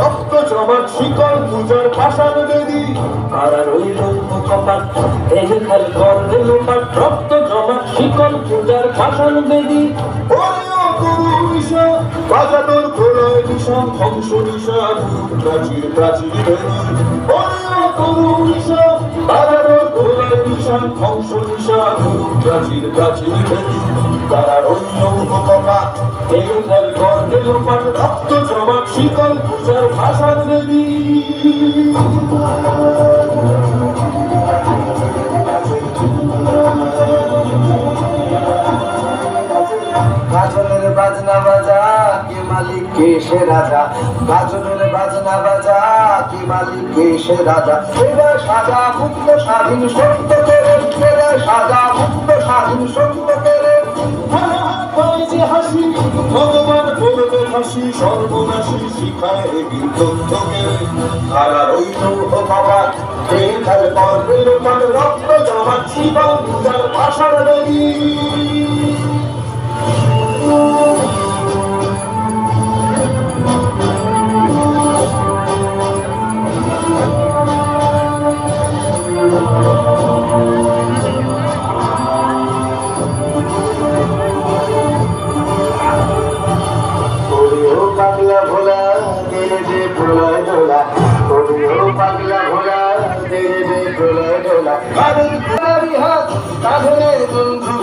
রক্ত জমাট শিকল পূজার পাশান বেদি। তারা রইল কপাট ভেঙে খাল গর্বে লোপাট রক্ত জমাট শিকল পূজার পাষাণ বেদি। বাজানোর ঘোড়ায় নিশা, ধ্বংস নিশা, প্রাচীর প্রাচীর বেদি। তরু নিশা, বাজানোর ঘোড়ায় নিশা, ধ্বংস নিশা, প্রাচীর প্রাচীর বেদি। তারা রইল কপাট ভেঙে খাল গর্বে লোপাট রক্ত জমাট শিকল পূজার পাশান বেদি গাজনের বাজনা বাজা, কি মালিক, কে সে রাজা? গাজনের বাজনা বাজা, কি মালিক, কে সে রাজা? এরা সাজা মুক্ত, স্বাধীন, সত্য করে। এরা সাজা মুক্ত, স্বাধীন, সত্য করে। হাসি, ভগবান হাসি, সর্বনাশী শিখায় বিদ্যুৎকে তারা ওই বাবা খেল করবে রক্ত জমা জীবন ভাষার দেবী পাগলা ভোলা তেরে দে প্রলয় দোলা। ওরিও পাগলা ভোলা তেরে দে প্রলয় দোলা। হাত বন্ধু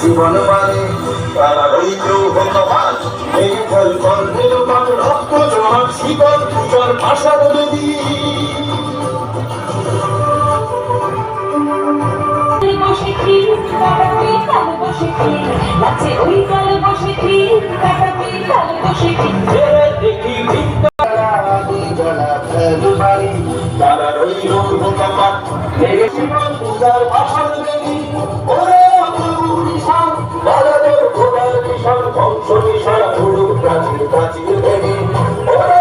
জীবন মানে তারা রইল ভগবান এই লোকাল রক্ত জমাট শিবল পূজার ভাষার দেবী বসে নাচে ওই কাল বসে কি? কাটাতে কাল বসে কি? ছেড়ে দেখি তারা রইল ভগবান ভেঙে শিকল পূজার পাষাণ বেদি ওরে বাজানোর ঘোড়ার নিশান ধ্বংস নিশান ধুরু প্রাচীর প্রাচীর দেবী ওরে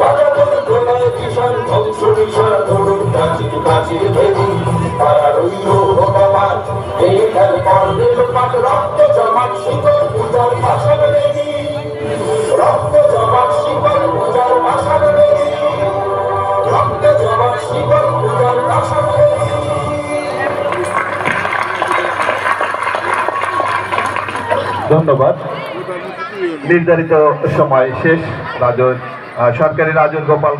বাজানোর ঘোড়ার নিশান ধ্বংস নিশান ধুরু প্রাচীর প্রাচীর দেবী তারা রইল ভগবান এই খেল করবে ধন্যবাদ। নির্ধারিত সময় শেষ। আহ, সরকারি রাজর গোপাল